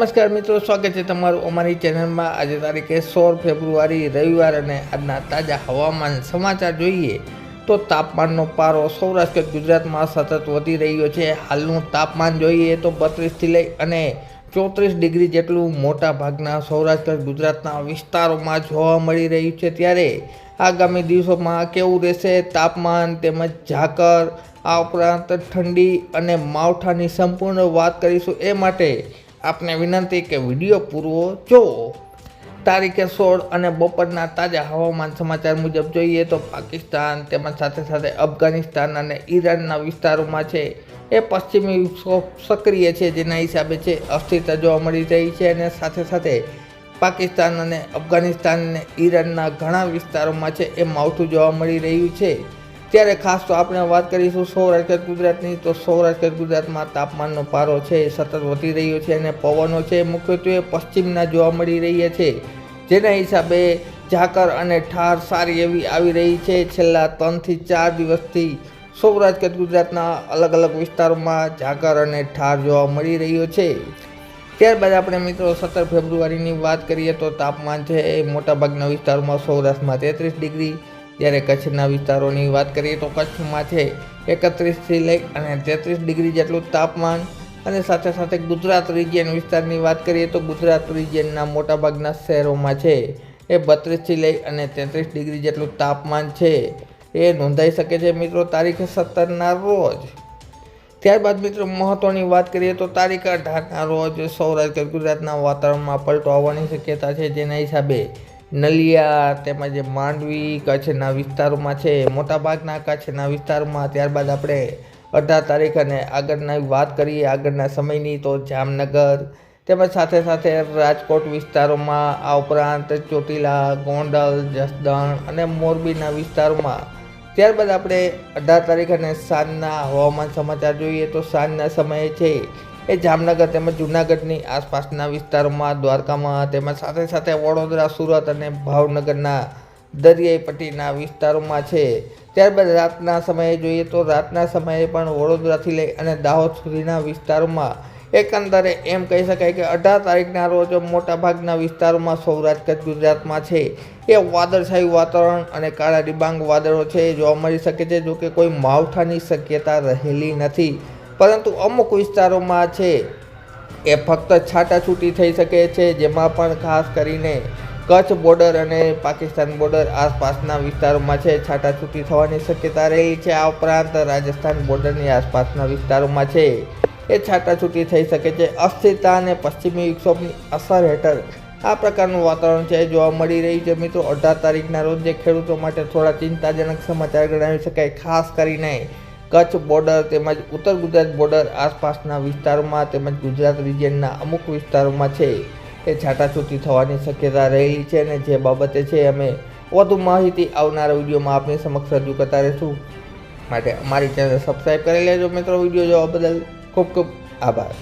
નમસ્કાર મિત્રો, સ્વાગત છે તમારું અમારી ચેનલમાં. આજે તારીખે સોળ ફેબ્રુઆરી, રવિવાર અને આજના તાજા હવામાન સમાચાર જોઈએ તો તાપમાનનો પારો સૌરાષ્ટ્ર, ગુજરાતમાં સતત વધી રહ્યો છે. હાલનું તાપમાન જોઈએ તો બત્રીસથી લઈ અને ચોત્રીસ ડિગ્રી જેટલું મોટા ભાગના સૌરાષ્ટ્ર, ગુજરાતના વિસ્તારોમાં જોવા મળી રહ્યું છે. ત્યારે આગામી દિવસોમાં કેવું રહેશે? તાપમાન તેમજ ઝાકર આ ઉપરાંત ઠંડી અને માવઠાની સંપૂર્ણ વાત કરીશું. એ માટે આપને વિનંતી કે વીડિયો પૂરવો જોવો તારીખે સોળ અને બપોરના તાજા હવામાન સમાચાર મુજબ જોઈએ તો પાકિસ્તાન તેમજ સાથે સાથે અફઘાનિસ્તાન અને ઈરાનના વિસ્તારોમાં છે. એ પશ્ચિમી વિક્ષોભ સક્રિય છે જેના હિસાબે છે અસ્થિરતા જોવા મળી રહી છે અને સાથે સાથે પાકિસ્તાન અને અફઘાનિસ્તાન અને ઈરાનના ઘણા વિસ્તારોમાં છે એ માવઠું જોવા મળી રહ્યું છે. ત્યારે ખાસ તો આપણે વાત કરીશું સૌરાષ્ટ્ર ગુજરાતની. તો સૌરાષ્ટ્ર ગુજરાતમાં તાપમાનનો પારો છે એ સતત વધી રહ્યો છે અને પવનો છે મુખ્યત્વે પશ્ચિમના જોવા મળી રહ્યા છે. જેના હિસાબે ઝાકર અને ઠાર સારી એવી આવી રહી છે. છેલ્લા ત્રણથી ચાર દિવસથી સૌરાષ્ટ્ર ગુજરાતના અલગ અલગ વિસ્તારોમાં ઝાકર અને ઠાર જોવા મળી રહ્યો છે. ત્યારબાદ આપણે મિત્રો સત્તર ફેબ્રુઆરીની વાત કરીએ તો તાપમાન છે એ મોટાભાગના વિસ્તારોમાં સૌરાષ્ટ્રમાં તેત્રીસ ડિગ્રી જ્યારે કચ્છના વિસ્તારોની વાત કરીએ તો કચ્છમાં છે એકત્રીસથી લઈ અને તેત્રીસ ડિગ્રી જેટલું તાપમાન અને સાથે સાથે ગુજરાત રિજિયન વિસ્તારની વાત કરીએ તો ગુજરાત રિજિયનના મોટાભાગના શહેરોમાં છે. એ બત્રીસથી લઈ અને તેત્રીસ ડિગ્રી જેટલું તાપમાન છે. એ નોંધાઈ શકે છે મિત્રો તારીખ સત્તરના રોજ. ત્યારબાદ મિત્રો મહત્ત્વની વાત કરીએ તો તારીખ અઢારના રોજ સૌરાષ્ટ્ર ગુજરાતના વાતાવરણમાં પલટો આવવાની શક્યતા છે જેના હિસાબે નલિયા તેમજ માંડવી કચ્છના વિસ્તારોમાં છે. મોટાભાગના કચ્છના વિસ્તારોમાં ત્યારબાદ આપણે અઢાર તારીખ અને આગળના વાત કરીએ. આગળના સમયની તો જામનગર તેમજ સાથે સાથે રાજકોટ વિસ્તારોમાં આ ઉપરાંત ચોટીલા, ગોંડલ, જસદણ અને મોરબીના વિસ્તારોમાં. ત્યારબાદ આપણે અઢાર તારીખ અને સાંજના હવામાન સમાચાર જોઈએ તો સાંજના સમયે છે. એ જામનગર તેમજ જૂનાગઢની આસપાસના વિસ્તારોમાં, દ્વારકામાં તેમજ સાથે સાથે વડોદરા, સુરત અને ભાવનગરના દરિયાઈ પટ્ટીના વિસ્તારોમાં છે. ત્યારબાદ રાતના સમયે જોઈએ તો રાતના સમયે પણ વડોદરાથી લઈ અને દાહોદ સુધીના વિસ્તારોમાં એકંદરે એમ કહી શકાય કે અઢાર તારીખના રોજ મોટાભાગના વિસ્તારોમાં સૌરાષ્ટ્ર ગુજરાતમાં છે. એ વાદળછાયું વાતાવરણ અને કાળા ડિબાંગ વાદળો છે. જોવા મળી શકે છે જોકે કોઈ માવઠાની શક્યતા રહેલી નથી. પરંતુ અમુક વિસ્તારોમાં છે, એ ફક્ત છાટાછૂટી થઈ શકે છે, જેમાં પણ ખાસ કરીને કચ્છ બોર્ડર અને પાકિસ્તાન બોર્ડર આસપાસના વિસ્તારોમાં છે, છાટાછૂટી થવાની શક્યતા રહેલી છે. આ ઉપરાંત રાજસ્થાન બોર્ડરની આસપાસના વિસ્તારોમાં છે, એ છાટાછૂટી થઈ શકે છે. અસ્થિરતા અને પશ્ચિમી વિક્ષોભની અસર હેઠળ આ પ્રકારનું વાતાવરણ છે, જોવા મળી રહ્યું છે. મિત્રો, અઢાર તારીખના રોજ જે ખેડૂતો માટે થોડા ચિંતાજનક સમાચાર ગણાવી શકાય, ખાસ કરીને કચ્છ બોર્ડર તેમજ ઉત્તર ગુજરાત બોર્ડર આસપાસના વિસ્તારોમાં તેમજ ગુજરાત રિજિયનના અમુક વિસ્તારોમાં છે. એ છાટાછૂટી થવાની શક્યતા રહેલી છે અને જે બાબતે છે અમે વધુ માહિતી આવનારા વિડીયોમાં આપની સમક્ષ રજૂ કરતા રહીશું. માટે અમારી ચેનલ સબસ્ક્રાઈબ કરી લેજો મિત્રો. વીડિયો જોવા બદલ ખૂબ ખૂબ આભાર.